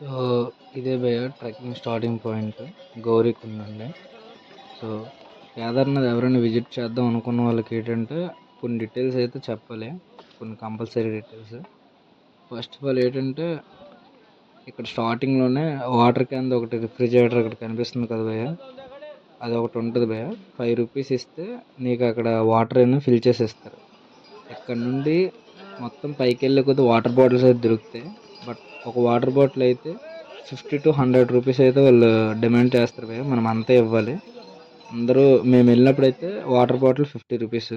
So ఇదే భయ్య trekking starting point గౌరీకుండండి సో కేదార్నాథ్ ఎవరైనా విజిట్ చేద్దాం అనుకున్న వాళ్ళకి ఏంటంటే కొన్ని డీటెయిల్స్ అయితే చెప్పాలి. కొన్ని compulsory details first of all ఏంటంటే ఇక్కడ స్టార్టింగ్లోనే వాటర్ క్యాన్ ఒకటి రిఫ్రిజిరేటర్ ఇక్కడ కనిపిస్తుంది కదా భయ్య. అది ఒకటి ఉంటుంది భయ్య. ఫైవ్ రూపీస్ ఇస్తే నీకు అక్కడ వాటర్ అయినా ఫిల్ చేసి ఇస్తారు ఇక్కడ నుండి మొత్తం పైకి వెళ్ళే కొద్ది వాటర్ బాటిల్స్ అయితే దొరుకుతాయి. ఒక వాటర్ బాటిల్ అయితే ఫిఫ్టీ టు హండ్రెడ్ రూపీస్ అయితే వాళ్ళు డిమాండ్ చేస్తారు భయ మనం అంతే ఇవ్వాలి. అందరూ మేము వెళ్ళినప్పుడు అయితే water bottle fifty rupees.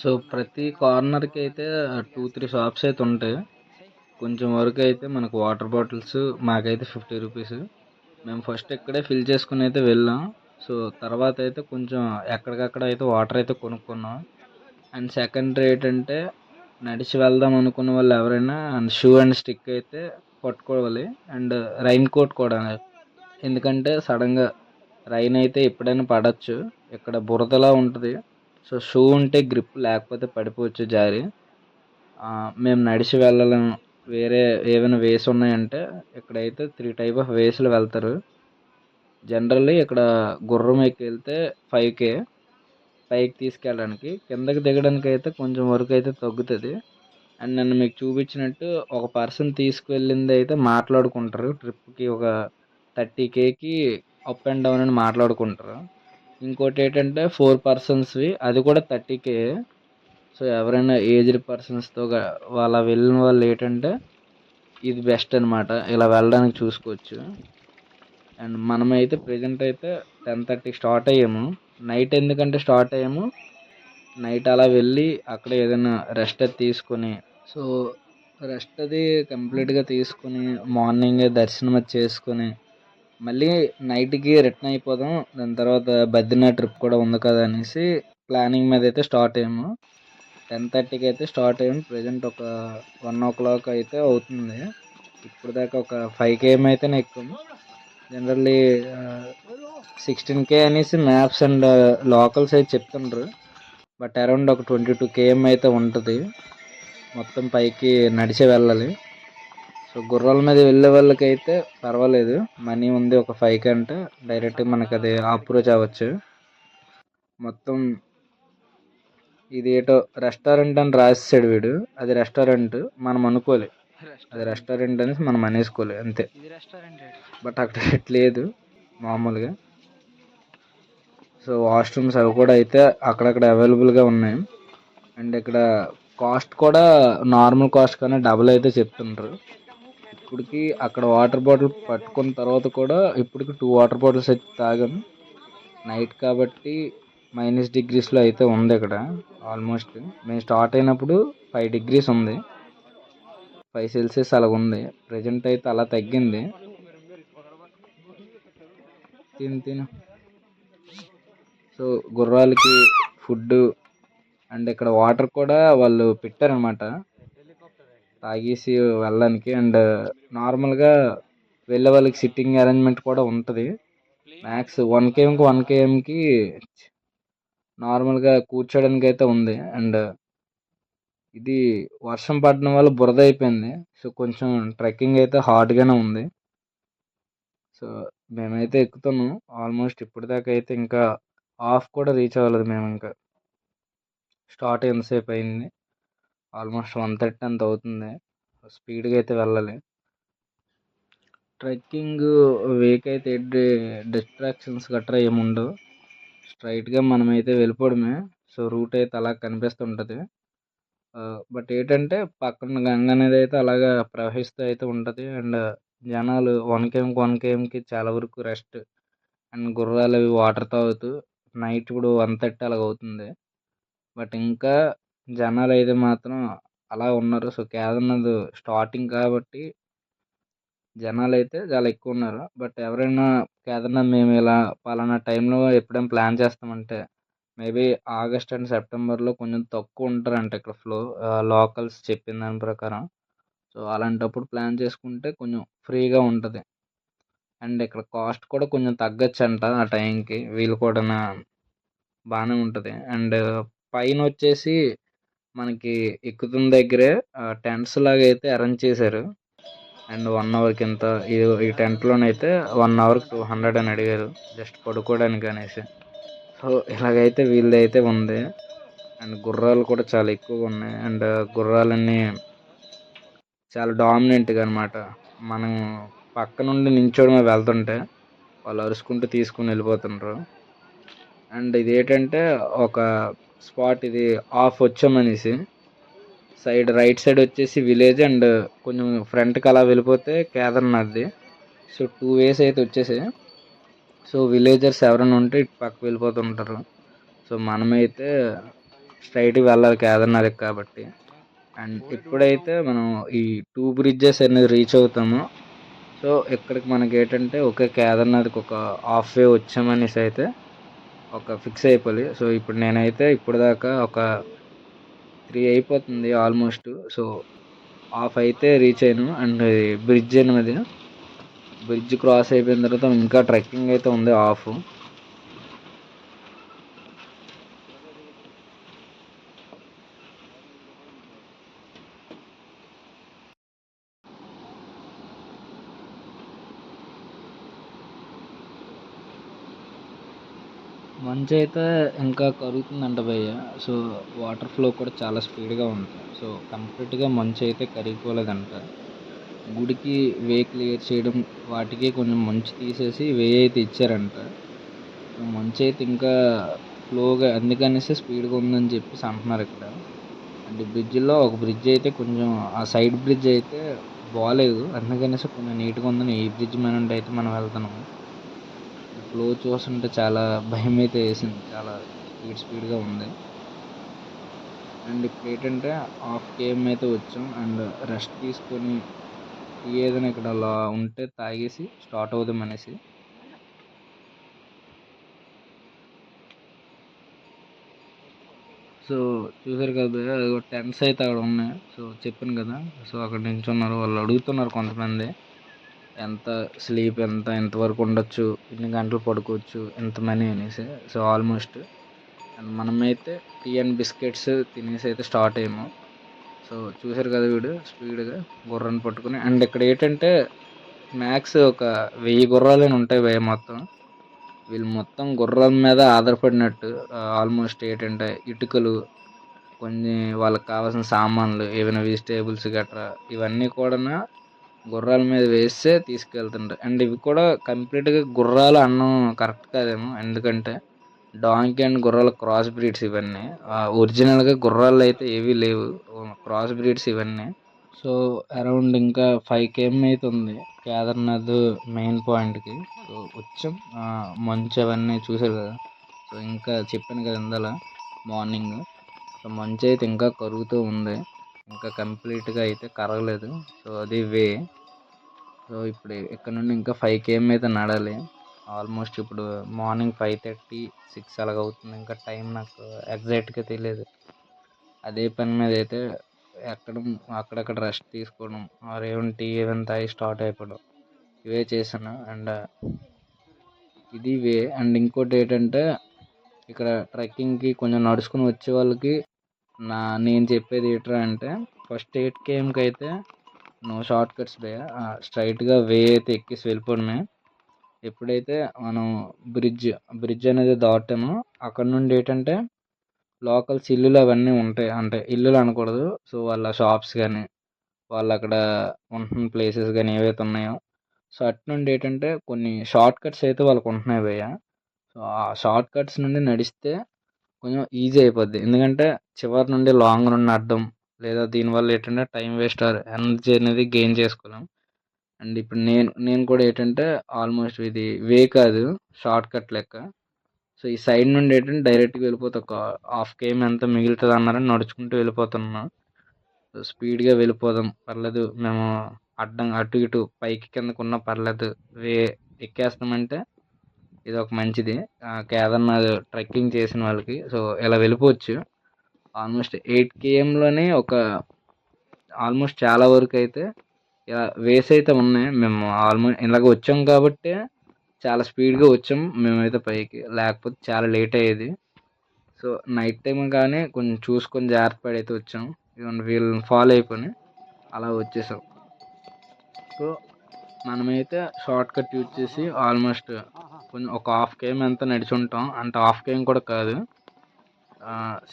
So ప్రతి కార్నర్కి అయితే టూ త్రీ షాప్స్ అయితే ఉంటాయి. కొంచెం వరకు అయితే మనకు వాటర్ బాటిల్స్ మాకైతే ఫిఫ్టీ రూపీస్. మేము ఫస్ట్ ఇక్కడే ఫిల్ చేసుకుని అయితే వెళ్ళాం. సో తర్వాత అయితే కొంచెం ఎక్కడికక్కడ అయితే వాటర్ అయితే కొనుక్కున్నాం. అండ్ సెకండ్ ఏంటంటే నడిచి వెళ్దాం అనుకున్న వాళ్ళు ఎవరైనా అండ్ షూ అండ్ స్టిక్ అయితే పట్టుకోవాలి అండ్ రైన్ కోట్ కూడా. ఎందుకంటే సడన్గా రైన్ అయితే ఎప్పుడైనా పడవచ్చు ఇక్కడ బురదలా ఉంటుంది. సో షూ ఉంటే గ్రిప్ లేకపోతే పడిపోవచ్చు జారి. మేము నడిచి వెళ్ళలేము. వేరే ఏమైనా వేస్ ఉన్నాయంటే ఇక్కడైతే త్రీ టైప్ ఆఫ్ వేస్లో వెళ్తారు. జనరల్లీ ఇక్కడ గుర్రం ఎక్కి వెళ్తే ఫైవ్ కే పైకి తీసుకెళ్ళడానికి. కిందకి దిగడానికి అయితే కొంచెం వరకు అయితే తగ్గుతుంది. అండ్ నన్ను మీకు చూపించినట్టు ఒక పర్సన్ తీసుకువెళ్ళింది అయితే మాట్లాడుకుంటారు. ట్రిప్కి ఒక థర్టీ కేకి అప్ అండ్ డౌన్ అని మాట్లాడుకుంటారు. ఇంకోటి ఏంటంటే ఫోర్ పర్సన్స్వి అది కూడా థర్టీ కే. సో ఎవరైనా ఏజ్డ్ పర్సన్స్తో వాళ్ళ వెళ్ళిన వాళ్ళు ఏంటంటే ఇది బెస్ట్ అనమాట ఇలా వెళ్ళడానికి చూసుకోవచ్చు. అండ్ మనమైతే ప్రజెంట్ అయితే టెన్ థర్టీకి స్టార్ట్ అయ్యాము. నైట్ ఎందుకంటే స్టార్ట్ అయ్యాము. నైట్ అలా వెళ్ళి అక్కడ ఏదైనా రెస్ట్ అది తీసుకొని సో రెస్ట్ అది కంప్లీట్గా తీసుకుని మార్నింగ్ దర్శనం అది చేసుకొని మళ్ళీ నైట్కి రిటర్న్ అయిపోదాం. దాని తర్వాత బద్రీనాథ్ ట్రిప్ కూడా ఉంది కదా అనేసి ప్లానింగ్ మీద అయితే స్టార్ట్ అయ్యాము. టెన్ థర్టీకి అయితే స్టార్ట్ అయ్యాము. ప్రజెంట్ ఒక వన్ ఓ క్లాక్ అయితే అవుతుంది. ఇప్పుడు దాకా ఒక ఫైవ్ కేఎం అయితేనే ఎక్కువ జనరల్లీ సిక్స్టీన్ కే అనేసి మ్యాప్స్ అండ్ లోకల్స్ అయితే చెప్తుండ్రు. బట్ అరౌండ్ ఒక ట్వంటీ టూ కేఎం అయితే ఉంటుంది. మొత్తం పైకి నడిచి వెళ్ళాలి. సో గుర్రాల మీద వెళ్ళే వాళ్ళకి అయితే పర్వాలేదు. మనీ ఉంది ఒక ఫైవ్ కంటే డైరెక్ట్గా డైరెక్ట్ మనకి అది అప్రోచ్ అవ్వచ్చు మొత్తం ఇది ఏటో రెస్టారెంట్ అని రాసేసాడు వీడు. అది రెస్టారెంట్ మనం అనుకోలే. అది రెస్టారెంట్ అనేసి మనం అనేసుకోలే అంతే. బట్ అక్కడ లేదు మామూలుగా. సో వాష్రూమ్స్ అవి కూడా అయితే అక్కడక్కడ అవైలబుల్గా ఉన్నాయి. అండ్ ఇక్కడ కాస్ట్ కూడా నార్మల్ కాస్ట్ కన్నా డబుల్ అయితే చెప్తుండ్రు ఇప్పటికి అక్కడ వాటర్ బాటిల్ పట్టుకున్న తర్వాత కూడా ఇప్పటికి టూ వాటర్ బాటిల్స్ అయితే తాగాం నైట్ కాబట్టి మైనస్ డిగ్రీస్లో అయితే ఉంది ఇక్కడ ఆల్మోస్ట్. మేము స్టార్ట్ అయినప్పుడు ఫైవ్ డిగ్రీస్ ఉంది. ఫైవ్ సెల్సియస్ అలా ఉంది ప్రజెంట్ అయితే అలా తగ్గింది. తిను తిను. సో గుర్రాలకి ఫుడ్ అండ్ ఇక్కడ వాటర్ కూడా వాళ్ళు పెట్టారనమాట. తాగేసి వెళ్ళడానికి అండ్ నార్మల్గా వెళ్ళే వాళ్ళకి సిట్టింగ్ అరేంజ్మెంట్ కూడా ఉంటుంది. మ్యాక్స్ వన్ కేఎంకి వన్ కేఎంకి నార్మల్గా కూర్చోడానికి అయితే ఉంది అండ్ ఇది వర్షం పడడం వల్ల బురద అయిపోయింది. సో కొంచెం ట్రెక్కింగ్ అయితే హార్డ్గానే ఉంది. సో మేమైతే ఎక్కుతున్నాం. ఆల్మోస్ట్ ఇప్పటిదాకా అయితే ఇంకా హాఫ్ కూడా రీచ్ అవ్వలేదు మేము ఇంకా. స్టార్ట్ ఎంతసేపు అయింది? ఆల్మోస్ట్ వన్ థర్టీ అంత అవుతుంది. స్పీడ్గా అయితే వెళ్ళాలి. ట్రెక్కింగ్ వేక్ అయితే డిస్ట్రాక్షన్స్ గట్రా ఏముండవు. స్ట్రైట్గా మనమైతే వెళ్ళిపోవడమే. సో రూట్ అయితే అలా కనిపిస్తుంటుంది. బట్ ఏంటంటే పక్కన గంగ అనేది అయితే అలాగా ప్రవహిస్తూ అయితే ఉంటుంది. అండ్ జనాలు వన్ కేఎంకి వన్ చాలా వరకు రెస్ట్ అండ్ గుర్రాలు అవి వాటర్ తాగుతూ నైట్ ఇప్పుడు వన్ థర్టీ అలాగ అవుతుంది. బట్ ఇంకా జనాలు అయితే మాత్రం అలా ఉన్నారు. సో కేదార్నాథ్ స్టార్టింగ్ కాబట్టి జనాలు అయితే చాలా ఎక్కువ ఉన్నారు. బట్ ఎవరైనా కేదార్నాథ్ మేము ఇలా పలానా టైంలో ఎప్పుడైనా ప్లాన్ చేస్తామంటే మేబీ ఆగస్ట్ అండ్ సెప్టెంబర్లో కొంచెం తక్కువ ఉంటారంట ఇక్కడ ఫ్లో లోకల్స్ చెప్పిన దాని ప్రకారం. సో అలాంటప్పుడు ప్లాన్ చేసుకుంటే కొంచెం ఫ్రీగా ఉంటుంది. అండ్ ఇక్కడ కాస్ట్ కూడా కొంచెం తగ్గచ్చంట ఆ టైంకి. వీళ్ళు కూడా బాగానే ఉంటుంది. అండ్ పైన వచ్చేసి మనకి ఎక్కుతున్న దగ్గరే టెంట్స్ లాగా అయితే అరేంజ్ చేశారు. అండ్ వన్ అవర్కి ఎంత ఈ టెంట్లోనైతే వన్ అవర్కి టూ హండ్రెడ్ అని అడిగారు. జస్ట్ పడుకోవడానికి అనేసి. సో ఇలాగైతే వీళ్ళైతే ఉంది. అండ్ గుర్రాలు కూడా చాలా ఎక్కువగా ఉన్నాయి. అండ్ గుర్రాలన్నీ చాలా డామినెంట్గా అనమాట మనం పక్క నుండి నించోడమే వెళ్తుంటే వాళ్ళు అరుచుకుంటూ తీసుకుని వెళ్ళిపోతుండ్రు. అండ్ ఇది ఏంటంటే ఒక స్పాట్ ఇది ఆఫ్ వచ్చామనేసి సైడ్ రైట్ సైడ్ వచ్చేసి విలేజ్ అండ్ కొంచెం ఫ్రంట్కి అలా వెళ్ళిపోతే కేదార్నాథ్ది. సో టూ వేస్ అయితే వచ్చేసాయి సో విలేజర్స్ ఎవరైనా ఉంటే ఇటు పక్క వెళ్ళిపోతుంటారు సో మనమైతే స్ట్రైట్కి వెళ్ళాలి కేదార్నాథ్కి కాబట్టి. అండ్ ఇప్పుడైతే మనం ఈ టూ బ్రిడ్జెస్ అనేది రీచ్ అవుతాము. సో ఇక్కడికి మనకి ఏంటంటే ఒకే కేదార్నాథ్కి ఒక హాఫ్ వే వచ్చామనేసి అయితే ఒక ఫిక్స్ అయిపోయి సో ఇప్పుడు నేనైతే ఇప్పుడు దాకా ఒక త్రీ అయిపోతుంది ఆల్మోస్ట్. సో హాఫ్ అయితే రీచ్ అయ్యాను. అండ్ బ్రిడ్జ్ అనేది బ్రిడ్జ్ క్రాస్ అయిపోయిన తర్వాత ఇంకా ట్రెక్కింగ్ అయితే ఉంది ఆఫ్. మంచి అయితే ఇంకా కరుగుతుందంట భయ్య. సో వాటర్ ఫ్లో కూడా చాలా స్పీడ్గా ఉంది. సో కంప్లీట్గా మంచి అయితే కరిగిపోలేదంట. గుడికి వే క్లియర్ చేయడం వాటికి కొంచెం మంచు తీసేసి వే అయితే ఇచ్చారంట. మంచు అయితే ఇంకా ఫ్లోగా అందుకనేసి స్పీడ్గా ఉందని చెప్పేసి అంటున్నారు ఇక్కడ. అండ్ బ్రిడ్జ్లో ఒక బ్రిడ్జ్ అయితే కొంచెం ఆ సైడ్ బ్రిడ్జ్ అయితే బాగాలేదు అందుకనేసి కొంచెం నీట్గా ఉందని ఈ బ్రిడ్జ్ మీద ఉంటే అయితే మనం వెళ్తున్నాము. ఫ్లో చూస్తుంటే చాలా భయం అయితే వేసింది. చాలా స్పీడ్ స్పీడ్గా ఉంది. అండ్ ఇప్పుడు ఏంటంటే హాఫ్ కేఎం అయితే వచ్చాం. అండ్ రెస్ట్ తీసుకొని ఏదైనా ఇక్కడ అలా ఉంటే తాగేసి స్టార్ట్ అవుదాం అనేసి. సో చూసారు కదా టెంట్స్ అయితే అక్కడ ఉన్నాయి. సో చెప్పాను కదా సో అక్కడ నించున్నారు. వాళ్ళు అడుగుతున్నారు కొంతమంది ఎంత స్లీప్ ఎంత ఎంతవరకు ఉండొచ్చు ఎన్ని గంటలు పడుకోవచ్చు ఎంత మనీ అనేసి. సో ఆల్మోస్ట్ అండ్ మనమైతే టీ అండ్ బిస్కెట్స్ తినేసి అయితే స్టార్ట్ అయ్యాము. సో చూసారు కదా వీడు స్పీడ్గా గుర్రాన్ని పట్టుకుని. అండ్ ఇక్కడ ఏంటంటే మ్యాక్స్ ఒక వెయ్యి గుర్రాలు ఉంటాయి భయ మొత్తం. వీళ్ళు మొత్తం గుర్రాల మీద ఆధారపడినట్టు ఆల్మోస్ట్ ఏంటంటే ఇటుకలు కొన్ని వాళ్ళకి కావాల్సిన సామాన్లు ఏమైనా వెజిటేబుల్స్ గట్రా ఇవన్నీ కూడా గుర్రాల మీద వేస్తే తీసుకెళ్తుంటారు అండ్ ఇవి కూడా కంప్లీట్గా గుర్రాలు అన్నం కరెక్ట్ కాదేమో ఎందుకంటే డాంకి అండ్ గుర్రాల క్రాస్ బ్రీడ్స్ ఇవన్నీ ఒరిజినల్గా గుర్రాలు అయితే ఏవీ లేవు. క్రాస్ బ్రీడ్స్ ఇవన్నీ. సో అరౌండ్ ఇంకా ఫైవ్ కేఎం అయితే ఉంది కేదార్నాథ్ మెయిన్ పాయింట్కి సో వచ్చాం. మంచు అవన్నీ చూసారు కదా. సో ఇంకా చెప్పాను కదా ఇందాల మార్నింగ్ సో మంచు అయితే ఇంకా కరుగుతూ ఉంది. ఇంకా కంప్లీట్గా అయితే కరగలేదు. సో అది వే. సో ఇప్పుడు ఇక్కడ నుండి ఇంకా ఫైవ్ కేఎం అయితే నడాలి. ఆల్మోస్ట్ ఇప్పుడు మార్నింగ్ ఫైవ్ థర్టీ సిక్స్ అలాగ అవుతుంది. ఇంకా టైం నాకు ఎగ్జాక్ట్గా తెలియదు. అదే పని మీద అయితే ఎక్కడ అక్కడక్కడ రెస్ట్ తీసుకోవడం ఆర్ ఏమైనా టీ ఏమైనా తాగి స్టార్ట్ అయిపోవడం. ఇవే చేశాను. అండ్ ఇది వే అండ్ ఇంకోటి ఏంటంటే ఇక్కడ ట్రెక్కింగ్కి కొంచెం నడుచుకుని వచ్చే వాళ్ళకి నా నేను చెప్పేది ఏంట్రా అంటే ఫస్ట్ ఎయిట్ కేఎంకి అయితే నో షార్ట్ కట్స్ భయ్య స్ట్రైట్గా వే అయితే ఎక్కేసి వెళ్ళిపోవడమే. ఎప్పుడైతే మనం బ్రిడ్జ్ బ్రిడ్జ్ అనేది దాటామో అక్కడ నుండి ఏంటంటే లోకల్స్ ఇల్లులు అవన్నీ ఉంటాయి. అంటే ఇల్లులు అనకూడదు. సో వాళ్ళ షాప్స్ కానీ వాళ్ళు అక్కడ ఉంటున్న ప్లేసెస్ కానీ ఏవైతే ఉన్నాయో. సో అటు నుండి ఏంటంటే కొన్ని షార్ట్ కట్స్ అయితే వాళ్ళకు ఉంటున్నాయి భయ్య. సో ఆ షార్ట్ కట్స్ నుండి నడిస్తే కొంచెం ఈజీ అయిపోద్ది. ఎందుకంటే చివరి నుండి లాంగ్ నుండి నడడం లేదా దీనివల్ల ఏంటంటే టైం వేస్ట్ ఆర్ ఎనర్జీ అనేది గెయిన్ చేసుకోలేం. అండ్ ఇప్పుడు నేను నేను కూడా ఏంటంటే ఆల్మోస్ట్ ఇది వే కాదు షార్ట్ కట్ లెక్క. సో ఈ సైడ్ నుండి ఏంటంటే డైరెక్ట్గా వెళ్ళిపోతా. ఒక హాఫ్ కేఎం ఎంత మిగులుతుంది అన్నారని నడుచుకుంటూ వెళ్ళిపోతున్నాం. స్పీడ్గా వెళ్ళిపోదాం. పర్లేదు మేము అడ్డం అటు ఇటు పైకి కిందకున్నా పర్లేదు. వే ఎక్కేస్తామంటే ఇది ఒక మంచిది కేదార్నాథ్ ట్రెక్కింగ్ చేసిన వాళ్ళకి. సో ఇలా వెళ్ళిపోవచ్చు. ఆల్మోస్ట్ ఎయిట్ కేఎంలోనే ఒక ఆల్మోస్ట్ చాలా వరకు అయితే ఇలా వేస్ అయితే ఉన్నాయి. మేము ఆల్మోస్ట్ ఇలాగ వచ్చాం కాబట్టి చాలా స్పీడ్గా వచ్చాం. మేమైతే పైకి లేకపోతే చాలా లేట్ అయ్యేది. సో నైట్ టైం కానీ కొంచెం చూసుకొని జాగ్రత్త పడి అయితే వచ్చాం. వీళ్ళని ఫాలో అయిపోయి అలా వచ్చేసాం. సో మనమైతే షార్ట్ కట్ యూజ్ చేసి ఆల్మోస్ట్ కొంచెం ఒక హాఫ్ కేఎం ఎంత నడిచి ఉంటాం అంటే హాఫ్ కేమ్ కూడా కాదు.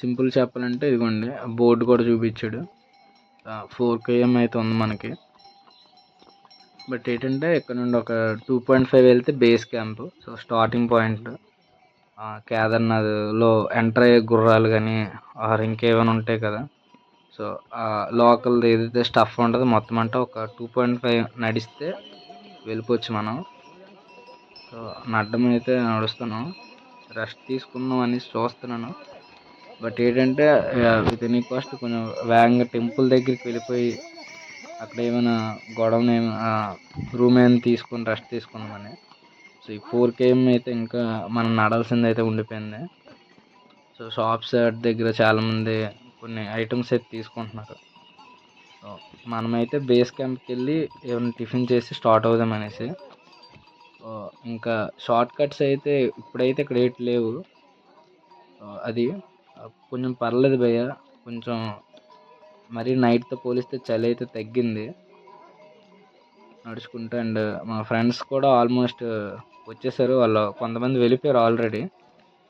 సింపుల్ చెప్పాలంటే ఇదిగోండి బోర్డు కూడా చూపించాడు. ఫోర్ కేఎం అయితే ఉంది మనకి. బట్ ఏంటంటే ఇక్కడ నుండి ఒక టూ పాయింట్ ఫైవ్ వెళ్తే base camp. So starting point. కేదార్నాథ్లో enter అయ్యే గుర్రాలు కానీ ఆర్ ఇంకేమైనా ఉంటాయి కదా. సో లోకల్ ఏదైతే స్టఫ్ ఉంటుందో మొత్తం అంటే ఒక టూ పాయింట్ ఫైవ్ నడిస్తే వెళ్ళిపోవచ్చు మనం. సో నడ్డం అయితే నడుస్తున్నాం. రెస్ట్ తీసుకుందాం అనేసి చూస్తున్నాను. బట్ ఏంటంటే విత్ ఎనీ కాస్ట్ కొంచెం వేగంగా టెంపుల్ దగ్గరికి వెళ్ళిపోయి అక్కడ ఏమైనా గొడవ రూమ్ ఏమైనా తీసుకొని రెస్ట్ తీసుకుందామని. సో ఈ ఫోర్ కేఎం అయితే ఇంకా మనం నడాల్సింది అయితే ఉండిపోయింది. సో షాప్స్ దగ్గర చాలామంది కొన్ని ఐటమ్స్ అయితే తీసుకుంటున్నారు. సో మనమైతే బేస్ క్యాంప్కి వెళ్ళి ఏమైనా టిఫిన్ చేసి స్టార్ట్ అవుదాం అనేసి. ఇంకా షార్ట్ కట్స్ అయితే ఇప్పుడైతే ఇక్కడ ఏటి లేవు అది కొంచెం పర్లేదు భయ్య. కొంచెం మరీ నైట్తో పోలిస్తే చలి అయితే తగ్గింది. నడుచుకుంటూ అండ్ మా ఫ్రెండ్స్ కూడా ఆల్మోస్ట్ వచ్చేసారు. వాళ్ళు కొంతమంది వెళ్ళిపోయారు ఆల్రెడీ.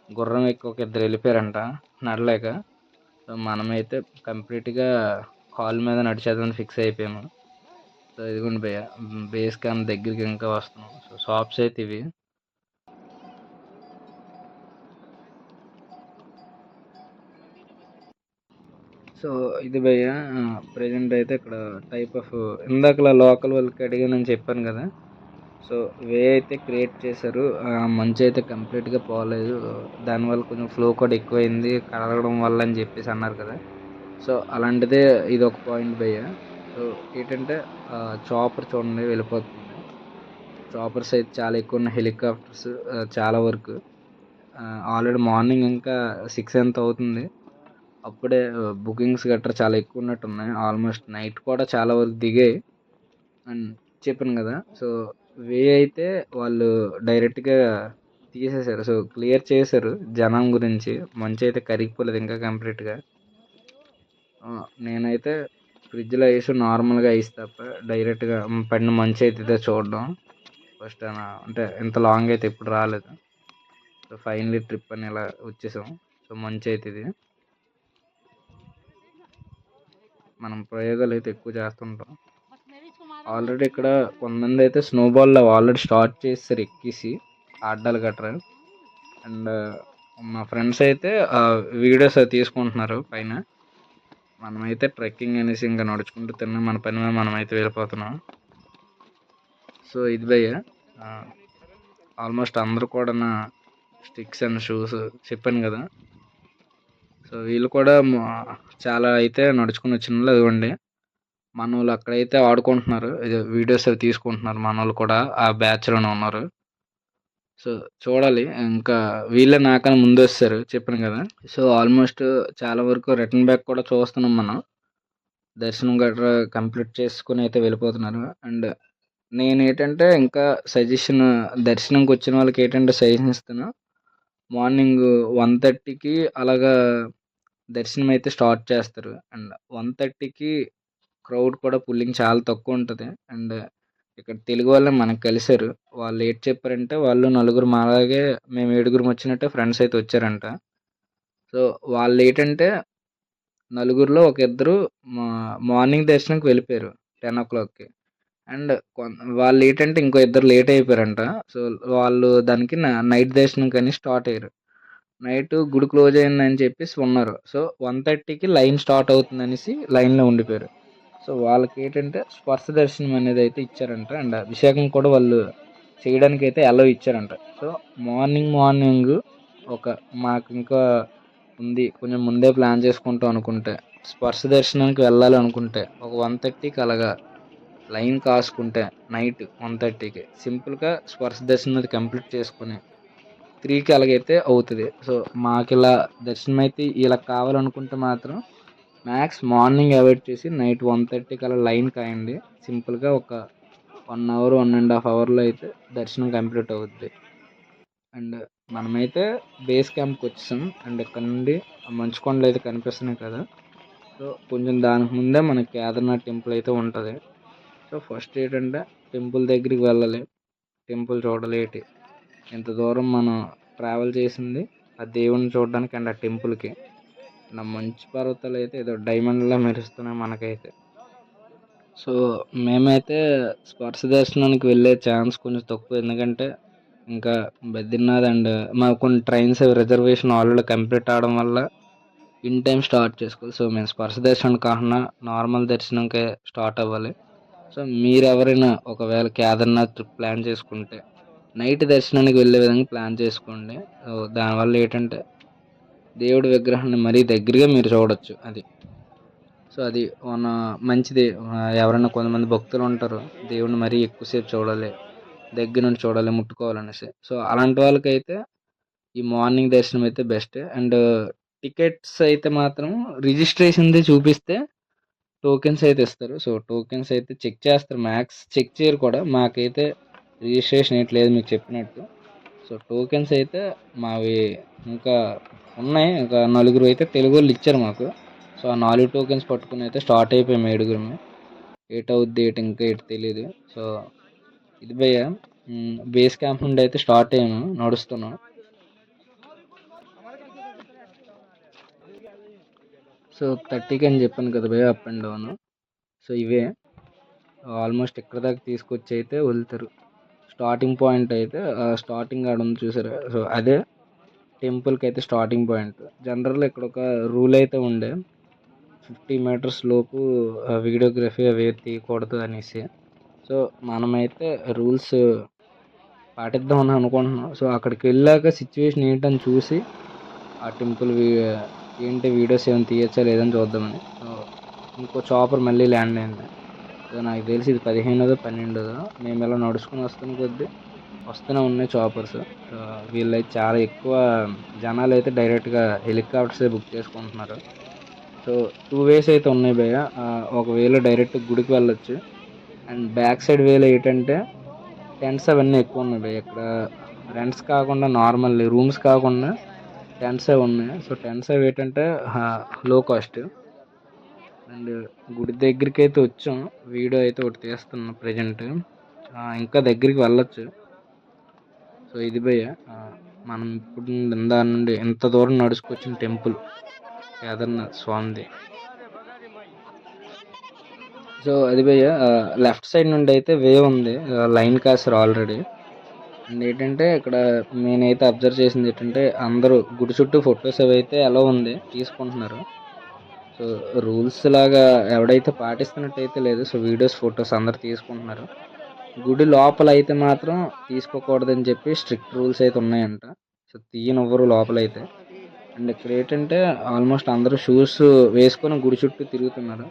గుర్రం ఎక్కువ ఒక ఇద్దరు వెళ్ళిపోయారంట. నడలేక. సో మనమైతే కంప్లీట్గా కాల్ మీద నడిచేద్దామని ఫిక్స్ అయిపోయాము. సో ఇదిగోండి భయ్య బేస్ క్యాంప్ దగ్గరికి ఇంకా వస్తున్నాం. సో షాప్స్ అయితే ఇవి. సో ఇది భయ్య ప్రజెంట్ అయితే ఇక్కడ టైప్ ఆఫ్ ఇందాకలా లోకల్ వాళ్ళకి అడిగానని చెప్పాను కదా. సో వే అయితే క్రియేట్ చేశారు. మంచి అయితే కంప్లీట్గా పోలేదు. దానివల్ల కొంచెం ఫ్లో కూడా ఎక్కువైంది కలగడం వల్ల అని చెప్పేసి అన్నారు కదా. సో అలాంటిదే ఇది ఒక పాయింట్ భయ్య. సో ఏంటంటే చాపర్ చూడండి వెళ్ళిపోతుంది. చాపర్స్ అయితే చాలా ఎక్కువ ఉన్నాయి హెలికాప్టర్స్ చాలా వరకు. ఆల్రెడీ మార్నింగ్ ఇంకా సిక్స్ ఎంత అవుతుంది. అప్పుడే బుకింగ్స్ గట్రా చాలా ఎక్కువ ఉన్నట్టు ఉన్నాయి ఆల్మోస్ట్ నైట్ కూడా చాలా వరకు దిగాయి. అండ్ చెప్పాను కదా సో వే అయితే వాళ్ళు డైరెక్ట్గా తీసేశారు సో క్లియర్ చేశారు జనం గురించి. మంచి అయితే కరిగిపోలేదు ఇంకా కంప్లీట్గా. నేనైతే ఫ్రిడ్జ్లో వేసి నార్మల్గా వేసి తప్ప డైరెక్ట్గా పడిన మంచి అయితే చూడడం. ఫస్ట్ అంటే ఇంత లాంగ్ అయితే ఎప్పుడు రాలేదు. సో ఫైనలీ ట్రిప్ అని ఇలా వచ్చేసాం. సో మంచి అయితే ఇది. మనం ప్రయోగాలు అయితే ఎక్కువ చేస్తుంటాం. ఆల్రెడీ ఇక్కడ కొంతమంది అయితే స్నోబాల్లో ఆల్రెడీ స్టార్ట్ చేస్తారు ఎక్కేసి అడ్డాలు గట్రా అండ్ మా ఫ్రెండ్స్ అయితే వీడియోస్ తీసుకుంటున్నారు పైన. మనమైతే ట్రెక్కింగ్ అనేసి ఇంకా నడుచుకుంటూ తిన్నాం మన పని మీద మనమైతే వెళ్ళిపోతున్నాం. సో ఇది భయ్య ఆల్మోస్ట్ అందరూ కూడా నా స్టిక్స్ అండ్ షూస్ చెప్పాను కదా. సో వీళ్ళు కూడా చాలా అయితే నడుచుకుని వచ్చిన ఇవ్వండి మన వాళ్ళు అక్కడైతే ఆడుకుంటున్నారు. వీడియోస్ అవి తీసుకుంటున్నారు మన వాళ్ళు కూడా ఆ బ్యాచ్లోనే ఉన్నారు. సో చూడాలి. ఇంకా వీళ్ళే నాకన్నా ముందు వస్తారు చెప్పాను కదా. సో ఆల్మోస్ట్ చాలా వరకు రిటర్న్ బ్యాక్ కూడా చూస్తున్నాం మనం. దర్శనం గట్రా కంప్లీట్ చేసుకుని అయితే వెళ్ళిపోతున్నారు. అండ్ నేను ఏంటంటే ఇంకా సజెషన్ దర్శనంకి వచ్చిన వాళ్ళకి ఏంటంటే సజెషన్ ఇస్తాను మార్నింగ్ వన్ థర్టీకి అలాగా దర్శనం అయితే స్టార్ట్ చేస్తారు. అండ్ వన్ థర్టీకి క్రౌడ్ కూడా పుల్లింగ్ చాలా తక్కువ ఉంటుంది. అండ్ ఇక్కడ తెలుగు వాళ్ళే మనకు కలిసారు వాళ్ళు ఏంటి చెప్పారంటే వాళ్ళు నలుగురు మాలాగే మేము ఏడుగురు వచ్చినట్టే ఫ్రెండ్స్ అయితే వచ్చారంట. సో వాళ్ళు ఏంటంటే నలుగురిలో ఒక ఇద్దరు మార్నింగ్ దర్శనంకి వెళ్ళిపోయారు టెన్ ఓ క్లాక్కి. అండ్ వాళ్ళు ఏంటంటే ఇంకో ఇద్దరు లేట్ అయిపోయారంట. సో వాళ్ళు దానికి నైట్ దర్శనం కానీ స్టార్ట్ అయ్యారు. నైట్ గుడి క్లోజ్ అయిందని చెప్పేసి ఉన్నారు. సో వన్ థర్టీకి లైన్ స్టార్ట్ అవుతుంది అనేసి లైన్లో ఉండిపోయారు. సో వాళ్ళకి ఏంటంటే స్పర్శ దర్శనం అనేది అయితే ఇచ్చారంట. అండ్ అభిషేకం కూడా వాళ్ళు చేయడానికి అయితే అలవ్ ఇచ్చారంట. సో మార్నింగ్ మార్నింగ్ ఒక మాకు ఇంకా ఉంది. కొంచెం ముందే ప్లాన్ చేసుకుంటాం అనుకుంటే. స్పర్శ దర్శనానికి వెళ్ళాలి అనుకుంటే. ఒక వన్ థర్టీకి అలాగా లైన్ కాసుకుంటే నైట్ వన్ థర్టీకి. సింపుల్గా స్పర్శ దర్శనం అది కంప్లీట్ చేసుకుని త్రీకి అలాగైతే అవుతుంది. సో మాకు ఇలా దర్శనం అయితే ఇలా కావాలనుకుంటే మాత్రం మ్యాక్స్ మార్నింగ్ అవాయిడ్ చేసి నైట్ వన్ థర్టీకి అలా లైన్ కాయండి. సింపుల్గా ఒక one hour one and half అవర్లో అయితే దర్శనం కంప్లీట్ అవుద్ది. అండ్ మనమైతే బేస్ క్యాంప్కి వచ్చేసాం అండ్ ఇక్కడ నుండి మంచు కొండలు అయితే కనిపిస్తున్నాయి కదా. సో కొంచెం దానికి ముందే మనకి కేదార్నాథ్ టెంపుల్ అయితే ఉంటుంది. సో ఫస్ట్ ఏంటంటే టెంపుల్ దగ్గరికి వెళ్ళాలి. టెంపుల్ చూడాలి ఏంటి. ఇంత దూరం మనం ట్రావెల్ చేసింది ఆ దేవుణ్ణి చూడడానికి అండ్ ఆ టెంపుల్కి నా మంచి పర్వతాలు అయితే ఏదో డైమండ్లా మెరుస్తున్నాయి మనకైతే. సో మేమైతే స్పర్శ దర్శనానికి వెళ్ళే ఛాన్స్ కొంచెం తక్కువ. ఎందుకంటే ఇంకా బద్రీనాథ్ అండ్ మాకు కొన్ని ట్రైన్స్ రిజర్వేషన్ ఆల్రెడీ కంప్లీట్ అవడం వల్ల ఇన్ టైం స్టార్ట్ చేసుకోవాలి. సో మేము స్పర్శ దర్శనం కాకుండా నార్మల్ దర్శనంకే స్టార్ట్ అవ్వాలి. సో మీరు ఎవరైనా ఒకవేళ కేదార్నాథ్ ట్రిప్ ప్లాన్ చేసుకుంటే నైట్ దర్శనానికి వెళ్ళే విధంగా ప్లాన్ చేసుకోండి. సో దానివల్ల ఏంటంటే దేవుడి విగ్రహాన్ని మరీ దగ్గరగా మీరు చూడొచ్చు అది. సో అది మన మంచిది. ఎవరైనా కొంతమంది భక్తులు ఉంటారు దేవుడిని మరీ ఎక్కువసేపు చూడాలి దగ్గర నుండి చూడాలి ముట్టుకోవాలనేసి. సో అలాంటి వాళ్ళకైతే ఈ మార్నింగ్ దర్శనం అయితే బెస్ట్. అండ్ టికెట్స్ అయితే మాత్రం రిజిస్ట్రేషన్ది చూపిస్తే టోకెన్స్ అయితే ఇస్తారు. సో టోకెన్స్ అయితే చెక్ చేస్తారు. మ్యాక్స్ చెక్ చేయరు కూడా. మాకైతే రిజిస్ట్రేషన్ ఏంటి లేదు మీకు చెప్పినట్టు. సో టోకెన్స్ అయితే మావి ఇంకా ఉన్నాయి. ఇంకా నలుగురు అయితే తెలుగు వాళ్ళు ఇచ్చారు మాకు. సో ఆ నాలుగు టోకెన్స్ పట్టుకుని అయితే స్టార్ట్ అయిపోయాము ఏడుగురు ఎయిట్ అవుద్ది ఎయిట్ ఇంకా ఏటు తెలియదు సో ఇది భయ్య బేస్ క్యాంప్ నుండి అయితే స్టార్ట్ అయ్యాము నడుస్తున్నాం. సో థర్టీకి అని చెప్పాను కదా భయ అప్ అండ్ డౌన్. సో ఇవే. ఆల్మోస్ట్ ఇక్కడ దాకా తీసుకొచ్చి అయితే వెళ్తారు స్టార్టింగ్ పాయింట్ అయితే స్టార్టింగ్ ఆడ ఉంది చూసారా? సో అదే టెంపుల్కి అయితే స్టార్టింగ్ పాయింట్ జనరల్ ఇక్కడ ఒక రూల్ అయితే ఉండే. ఫిఫ్టీ మీటర్స్ లోపు వీడియోగ్రఫీ అవి తీయకూడదు అనేసి. సో మనమైతే రూల్స్ పాటిద్దామని అనుకుంటున్నాం. సో అక్కడికి వెళ్ళాక సిచ్యువేషన్ ఏంటని చూసి ఆ టెంపుల్ ఏంటి వీడియోస్ ఏమైనా తీయచ్చా లేదని చూద్దామని. సో ఇంకో చాపర్ మళ్ళీ ల్యాండ్ అయింది. నాకు తెలిసి ఇది పదిహేనుదో పన్నెండుదో. మేము ఇలా నడుచుకుని వస్తున్న కొద్దీ వస్తూనే ఉన్నాయి చాపర్స్ వీళ్ళైతే చాలా ఎక్కువ జనాలు అయితే డైరెక్ట్గా హెలికాప్టర్సే బుక్ చేసుకుంటున్నారు. సో టూ వేస్ అయితే ఉన్నాయి భయ్య. ఒక వేలో డైరెక్ట్ గుడికి వెళ్ళొచ్చు. అండ్ బ్యాక్ సైడ్ వేలో ఏంటంటే టెంట్స్ అవన్నీ ఎక్కువ ఉన్నాయి భయ్య. ఇక్కడ రెంట్స్ కాకుండా నార్మల్ రూమ్స్ కాకుండా టెంట్స్ అవి ఉన్నాయి. సో టెంట్స్ అవి ఏంటంటే లో కాస్ట్ అండ్ గుడి దగ్గరికి అయితే వచ్చాం. వీడియో అయితే ఒకటి తీస్తున్నాం ప్రజెంట్ ఇంకా దగ్గరికి వెళ్ళచ్చు. సో ఇది భయ మనం ఇప్పుడు ఇందా నుండి ఎంత దూరం నడుచుకొచ్చిన టెంపుల్ కేదార్నాథ్ స్వామిది. సో అది భయ్య లెఫ్ట్ సైడ్ నుండి అయితే వే ఉంది. Line కాసారు already. అండ్ ఏంటంటే ఇక్కడ నేనైతే అబ్జర్వ్ చేసింది ఏంటంటే అందరూ గుడి చుట్టూ ఫొటోస్ అవి అయితే ఎలా ఉంది తీసుకుంటున్నారు. రూల్స్ లాగా ఎవడైతే పాటిస్తున్నట్టయితే లేదు. సో వీడియోస్ ఫొటోస్ అందరు తీసుకుంటున్నారు. గుడి లోపల అయితే మాత్రం తీసుకోకూడదని చెప్పి స్ట్రిక్ట్ రూల్స్ అయితే ఉన్నాయంట. సో తీయనివ్వరు లోపల అయితే అండ్ ఇక్కడ ఏంటంటే ఆల్మోస్ట్ అందరూ షూస్ వేసుకొని గుడి చుట్టూ తిరుగుతున్నారు.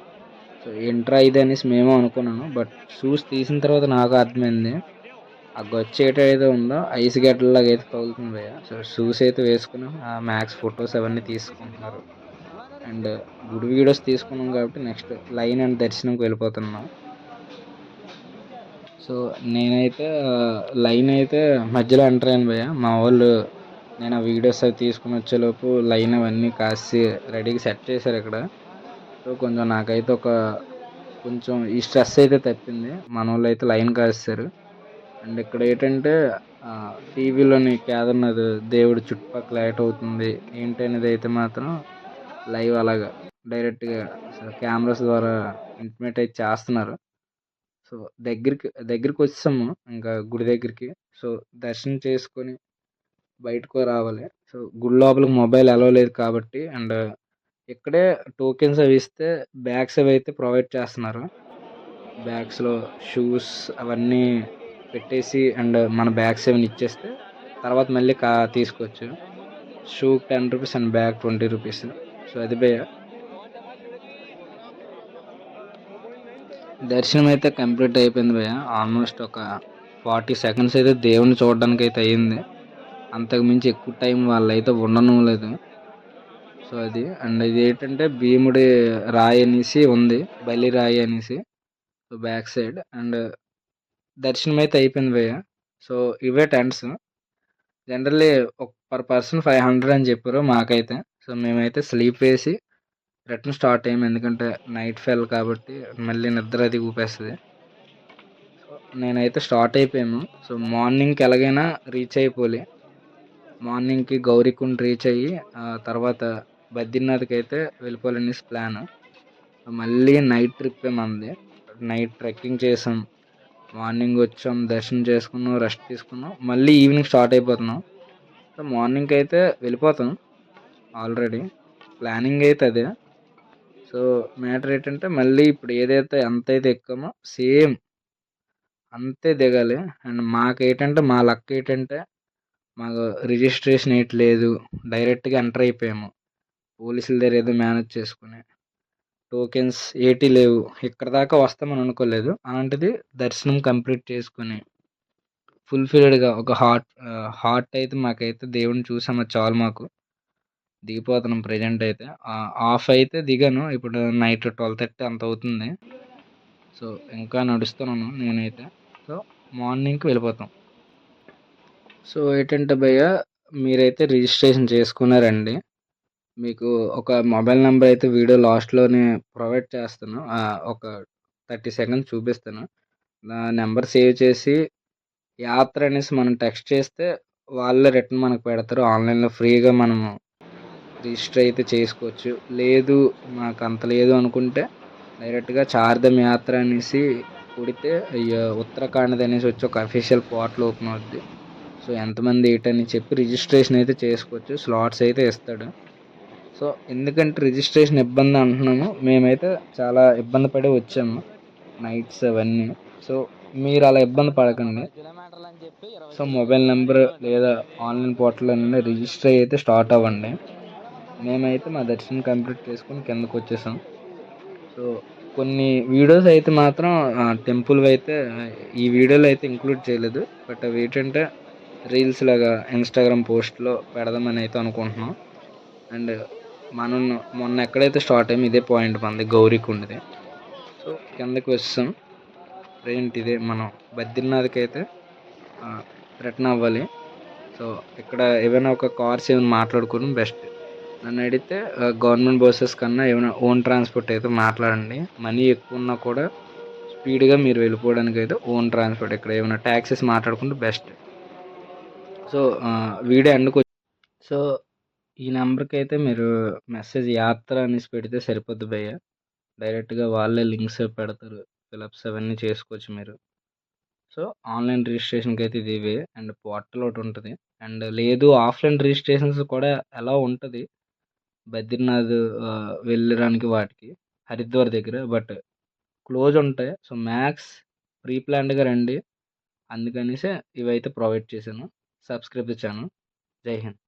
సో ఎంటర్ అయితే అనేసి మేము అనుకున్నాను. బట్ షూస్ తీసిన తర్వాత నాకు అర్థమైంది. ఆ గొచ్చేట ఏటైతే ఉందో ఐస్ గడ్డలాగా అయితే తగులుతుంది భయ్య. సో షూస్ అయితే వేసుకుని ఆ మ్యాక్స్ ఫొటోస్ అవన్నీ తీసుకుంటున్నారు. అండ్ గుడి వీడియోస్ తీసుకున్నాం కాబట్టి నెక్స్ట్ లైన్ అండ్ దర్శనంకి వెళ్ళిపోతున్నాం. సో నేనైతే లైన్ అయితే మధ్యలో ఎంటర్ అయ్యాను భయ్య. మా వాళ్ళు నేను ఆ వీడియోస్ అవి తీసుకుని వచ్చేలోపు లైన్ అవన్నీ కాసి రెడీగా సెట్ చేశారు ఇక్కడ. సో కొంచెం నాకైతే ఒక కొంచెం ఈ స్ట్రెస్ అయితే తప్పింది. మన వాళ్ళు అయితే లైన్ కాస్తారు అండ్ ఇక్కడ ఏంటంటే టీవీలోని కేదార్నాథ్ దేవుడు చుట్టుపక్కల లైట్ అవుతుంది ఏంటి అనేది అయితే మాత్రం లైవ్ అలాగా డైరెక్ట్గా కెమెరాస్ ద్వారా ఇంటిమేట్ అయితే చేస్తున్నారు. సో దగ్గరికి దగ్గరికి వచ్చాము ఇంకా గుడి దగ్గరికి. సో దర్శనం చేసుకొని బయటకు రావాలి. సో గుడి లోపలికి మొబైల్ అలో లేదు కాబట్టి అండ్ ఇక్కడే టోకెన్స్ అవి ఇస్తే బ్యాగ్స్ అవి అయితే ప్రొవైడ్ చేస్తున్నారు. బ్యాగ్స్లో షూస్ అవన్నీ పెట్టేసి అండ్ మన బ్యాగ్స్ ఏమైనా ఇచ్చేస్తే తర్వాత మళ్ళీ కా తీసుకోవచ్చు shoe ten rupees and bag twenty rupees. So అది భయ్య దర్శనం అయితే కంప్లీట్ అయిపోయింది భయ ఆల్మోస్ట్ ఒక ఫార్టీ సెకండ్స్ అయితే దేవుని చూడడానికి అయితే అయ్యింది. అంతకు మించి ఎక్కువ టైం వాళ్ళు అయితే ఉండడం లేదు సో అది అండ్ ఇది ఏంటంటే భీముడి రాయి అనేసి ఉంది బలి రాయి అనేసి. సో బ్యాక్ సైడ్ అండ్ దర్శనం అయితే అయిపోయింది భయ్య. సో ఇవే టెంట్స్. జనరల్లీ ఒక పర్ పర్సన్ ఫైవ్ హండ్రెడ్ అని చెప్పారు మాకైతే. సో మేమైతే స్లీప్ వేసి రిటర్న్ స్టార్ట్ అయ్యాము ఎందుకంటే నైట్ ఫెల్ కాబట్టి మళ్ళీ నిద్ర అది ఊపేస్తుంది. నేనైతే స్టార్ట్ అయిపోయాము సో మార్నింగ్కి ఎలాగైనా రీచ్ అయిపోలే. మార్నింగ్కి గౌరీకుండ్ రీచ్ అయ్యి ఆ తర్వాత బద్రీనాథ్కి అయితే వెళ్ళిపోవాలనేసి ప్లాన్. మళ్ళీ నైట్ ట్రిప్ మంది. నైట్ ట్రెక్కింగ్ చేసాం. మార్నింగ్ వచ్చాం దర్శనం చేసుకున్నాం రెస్ట్ తీసుకున్నాం. మళ్ళీ ఈవినింగ్ స్టార్ట్ అయిపోతున్నాం. సో మార్నింగ్కి అయితే వెళ్ళిపోతాం. ఆల్రెడీ ప్లానింగ్ అయితే అదే. సో మ్యాటర్ ఏంటంటే మళ్ళీ ఇప్పుడు ఏదైతే ఎంతైతే ఎక్కామో సేమ్ అంతే దిగాలి. అండ్ మాకు ఏంటంటే మా లక్ ఏంటంటే మాకు రిజిస్ట్రేషన్ ఏంటి లేదు. డైరెక్ట్గా ఎంటర్ అయిపోయాము. పోలీసుల దగ్గర ఏదో మేనేజ్ చేసుకుని. టోకెన్స్ ఏటి లేవు. ఇక్కడ దాకా వస్తామని అనుకోలేదు. అలాంటిది దర్శనం కంప్లీట్ చేసుకుని ఫుల్ఫిల్డ్గా ఒక హార్ట్ హార్ట్ అయితే మాకైతే దేవుడిని చూసాము చాలు మాకు. దిగిపోతున్నాం ప్రజెంట్ అయితే. ఆఫ్ అయితే దిగాను. ఇప్పుడు నైట్ ట్వెల్వ్ థర్టీ అంత అవుతుంది. సో ఇంకా నడుస్తున్నాను నేనైతే. సో మార్నింగ్కి వెళ్ళిపోతాం. సో ఏంటంటే భయ్య మీరైతే రిజిస్ట్రేషన్ చేసుకున్నారండి. మీకు ఒక మొబైల్ నెంబర్ అయితే వీడియో లాస్ట్లోనే ప్రొవైడ్ చేస్తాను. ఒక థర్టీ సెకండ్స్ చూపిస్తాను. ఆ నెంబర్ సేవ్ చేసి యాత్ర అనేసి మనం టెక్స్ట్ చేస్తే వాళ్ళే రిటర్న్ మనకు పెడతారు. ఆన్లైన్లో ఫ్రీగా మనము రిజిస్టర్ అయితే చేసుకోవచ్చు. లేదు మాకు అంత లేదు అనుకుంటే డైరెక్ట్గా చార్ధమ్ యాత్ర అనేసి కొడితే ఉత్తరాఖండ్ అనేసి వచ్చి ఒక అఫీషియల్ పోర్టల్ ఓపెన్ అవుద్ది. సో ఎంతమంది ఏంటని చెప్పి రిజిస్ట్రేషన్ అయితే చేసుకోవచ్చు. స్లాట్స్ అయితే ఇస్తాడు. సో ఎందుకంటే రిజిస్ట్రేషన్ ఇబ్బంది అంటున్నాము మేమైతే చాలా ఇబ్బంది పడి వచ్చాము నైట్స్ అవన్నీ. సో మీరు అలా ఇబ్బంది పడకండి. సో మొబైల్ నెంబర్ లేదా ఆన్లైన్ పోర్టల్ అనేది రిజిస్టర్ అయితే స్టార్ట్ అవ్వండి. మేమైతే మా దర్శనం కంప్లీట్ చేసుకుని కిందకు వచ్చేసాం. సో కొన్ని వీడియోస్ అయితే మాత్రం టెంపుల్ అయితే ఈ వీడియోలో అయితే ఇంక్లూడ్ చేయలేదు. బట్ అవి ఏంటంటే రీల్స్ లాగా ఇన్స్టాగ్రామ్ పోస్ట్లో పెడదామని అయితే అనుకుంటున్నాం. అండ్ మనం మొన్న ఎక్కడైతే స్టార్ట్ అయ్యాం ఇదే పాయింట్ మనది గౌరీకుండది సో కిందకి వస్తాం ప్రజెంట్ ఇదే మనం బద్రీనాథ్కి అయితే రిటర్న్ అవ్వాలి. సో ఇక్కడ ఏమైనా ఒక కార్స్ ఏమైనా మాట్లాడుకోవడం బెస్ట్. నన్ను అడిగితే గవర్నమెంట్ బస్సెస్ కన్నా ఏమైనా ఓన్ ట్రాన్స్పోర్ట్ అయితే మాట్లాడండి. మనీ ఎక్కువ ఉన్నా కూడా స్పీడ్గా మీరు వెళ్ళిపోవడానికి అయితే ఓన్ ట్రాన్స్పోర్ట్. ఇక్కడ ఏమైనా ట్యాక్సెస్ మాట్లాడుకుంటే బెస్ట్. సో వీడియో ఎండ్కి సో ఈ నెంబర్కి అయితే మీరు మెసేజ్ యాత్ర అనేసి పెడితే సరిపోద్ది భయ్య. డైరెక్ట్గా వాళ్ళే లింక్స్ పెడతారు. ఫిలప్స్ అవన్నీ చేసుకోవచ్చు మీరు. సో ఆన్లైన్ రిజిస్ట్రేషన్కి అయితే ఇది ఇవే. అండ్ పోర్టల్ ఒకటి ఉంటుంది. అండ్ లేదు ఆఫ్లైన్ రిజిస్ట్రేషన్స్ కూడా ఎలా ఉంటుంది. బద్రీనాథ్ వెళ్ళడానికి వాటికి హరిద్వార్ దగ్గర. బట్ క్లోజ్ ఉంటాయి. సో మ్యాక్స్ ప్రీ ప్లాన్డ్గా రండి. అందుకనేసి ఇవైతే ప్రొవైడ్ చేశాను. Subscribe channel. జై హింద్.